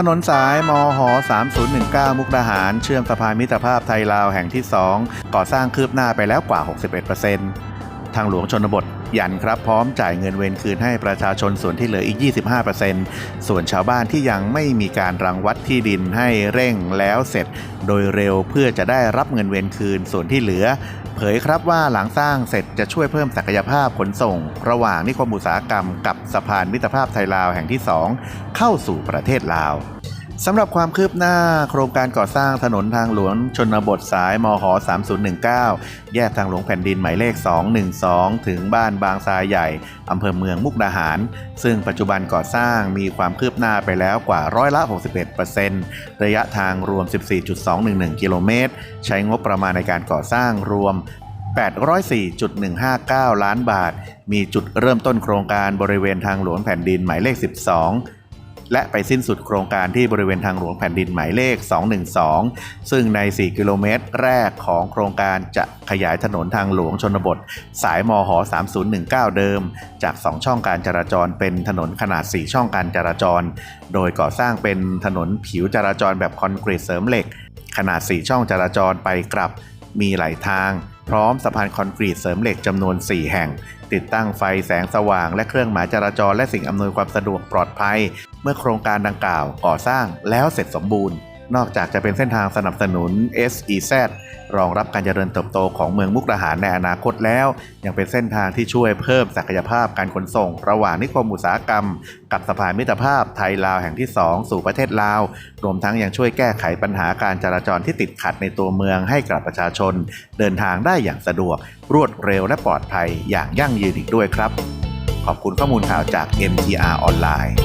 ถนนสายมห3019 มุกดาหาร เชื่อมสะพานมิตรภาพไทยลาวแห่งที่ 2 ก่อสร้างคืบหน้าไปแล้วกว่า 61%ทางหลวงชนบท ยันครับพร้อมจ่ายเงินเวรคืนให้ประชาชนส่วนที่เหลืออีก 25%ส่วนชาวบ้านที่ยังไม่มีการรังวัดที่ดินให้เร่งแล้วเสร็จ โดยเร็วเพื่อจะได้รับเงินเวรคืนส่วนที่เหลือ เผยครับว่าหลังสร้างเสร็จจะช่วยเพิ่มศักยภาพขนส่ง ระหว่างนิคมอุตสาหกรรมกับสะพานมิตรภาพไทยลาวแห่งที่ 2 เข้าสู่ประเทศลาว สำหรับความคืบหน้าโครงการก่อสร้างถนนทางหลวงชนบทสายมห3019 แยกทางหลวงแผ่นดินหมายเลข 212 ถึงบ้านบางทรายใหญ่ อำเภอเมืองมุกดาหาร ซึ่งปัจจุบันก่อสร้างมีความคืบหน้าไปแล้วกว่าร้อยละ 61%ระยะทางรวม 14.211 กิโลเมตร ใช้งบประมาณในการก่อสร้างรวม804.159 ล้านบาท มีจุดเริ่มต้นโครงการบริเวณทางหลวงแผ่นดินหมายเลข 12 และไปสิ้นสุดโครงการที่บริเวณทางหลวงแผ่นดินหมายเลข 212 ซึ่งใน 4 กิโลเมตรแรกของโครงการจะขยายถนนทางหลวงชนบท สายมห 3019 เดิม จาก 2 ช่องการจราจรเป็นถนนขนาด 4 ช่องการจราจร โดยก่อสร้างเป็นถนนผิวจราจรแบบคอนกรีตเสริมเหล็ก ขนาด 4 ช่องจราจรไปกลับ มีหลายทาง พร้อมสะพานคอนกรีตเสริมเหล็กจำนวน 4 แห่ง ติดตั้งไฟแสงสว่าง และเครื่องหมายจราจรและสิ่งอำนวยความสะดวกปลอดภัย เมื่อโครงการดังกล่าวก่อสร้างแล้วเสร็จสมบูรณ์ นอกจากจะเป็นเส้นทางสนับสนุน SEZ รองรับการเจริญเติบโตของเมืองมุกดาหารในอนาคตแล้ว ยังเป็นเส้นทางที่ช่วยเพิ่มศักยภาพการขนส่ง ระหว่างนิคมอุตสาหกรรม กับสะพานมิตรภาพไทยลาวแห่งที่ 2 สู่ประเทศลาว รวมทั้งยังช่วยแก้ไขปัญหาการจราจรที่ติดขัดในตัวเมืองให้กับประชาชน เดินทางได้อย่างสะดวก รวดเร็วและปลอดภัยอย่างยั่งยืนอีกด้วยครับ ขอบคุณข้อมูลข่าวจาก MTR ออนไลน์